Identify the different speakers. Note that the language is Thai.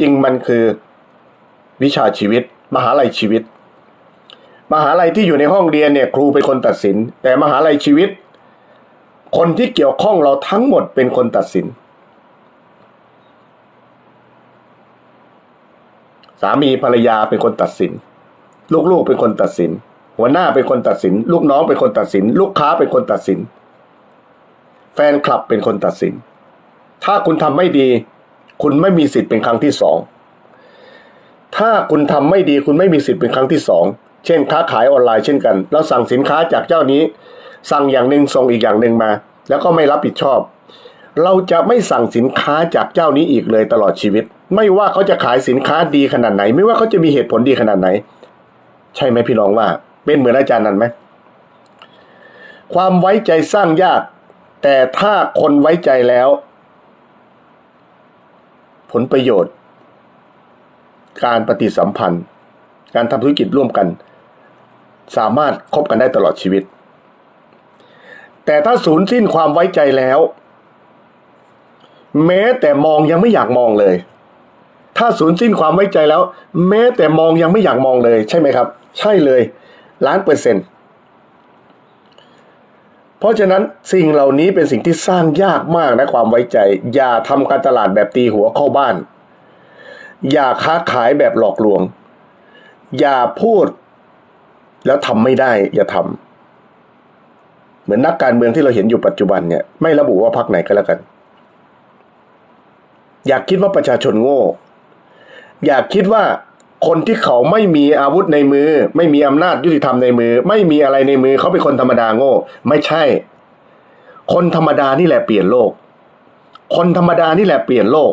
Speaker 1: จริงมันคือวิชาชีวิต มหาลัยชีวิต มหาลัยที่อยู่ในห้องเรียนเนี่ยครูเป็นคนตัดสิน แต่มหาลัยชีวิต คนที่เกี่ยวข้องเราทั้งหมดเป็นคนตัดสิน สามีภรรยาเป็นคนตัดสิน ลูกๆเป็นคนตัดสิน หัวหน้าเป็นคนตัดสิน ลูกน้องเป็นคนตัดสิน ลูกค้าเป็นคนตัดสิน แฟนคลับเป็นคนตัดสิน ถ้าคุณทำไม่ดี คุณไม่มีสิทธิ์เป็นครั้งที่สองถ้าคุณทำไม่ดีคุณไม่มีสิทธิ์เป็นครั้งที่สองเช่นค้าขายออนไลน์เช่นกัน เราสั่งสินค้าจากเจ้านี้ สั่งอย่างหนึ่งส่งอีกอย่างหนึ่งมา แล้วก็ไม่รับผิดชอบ เราจะไม่สั่งสินค้าจากเจ้านี้อีกเลยตลอดชีวิต ไม่ว่าเขาจะขายสินค้าดีขนาดไหน ไม่ว่าเขาจะมีเหตุผลดีขนาดไหน ใช่ไหมพี่น้องว่า เป็นเหมือนอาจารย์นั้นไหมความไว้ใจสร้างยาก แต่ถ้าคนไว้ใจแล้ว ผลประโยชน์ การปฏิสัมพันธ์ การทำธุรกิจร่วมกัน สามารถคบกันได้ตลอดชีวิต แต่ถ้าสูญสิ้นความไว้ใจแล้ว แม้แต่มองยังไม่อยากมองเลย ถ้าสูญสิ้นความไว้ใจแล้ว แม้แต่มองยังไม่อยากมองเลย ใช่ไหมครับ ใช่เลยล้านเปอร์เซ็นต์ เพราะฉะนั้นสิ่งเหล่านี้เป็นสิ่งที่สร้างยากมากนะความไว้ใจ อย่าทำการตลาดแบบตีหัวเข้าบ้าน อย่าค้าขายแบบหลอกลวง อย่าพูด แล้วทำไม่ได้ อย่าทำเหมือนนักการเมืองที่เราเห็นอยู่ปัจจุบันเนี่ยไม่ระบุว่าพรรคไหนก็แล้วกัน อยากคิดว่าประชาชนโง่ อยากคิดว่า คนที่เขาไม่มีอาวุธในมือ ไม่มีอำนาจยุติธรรมในมือ ไม่มีอะไรในมือเขาเป็นคนธรรมดาโง่ ไม่ใช่ คนธรรมดานี่แหละเปลี่ยนโลก คนธรรมดานี่แหละเปลี่ยนโลก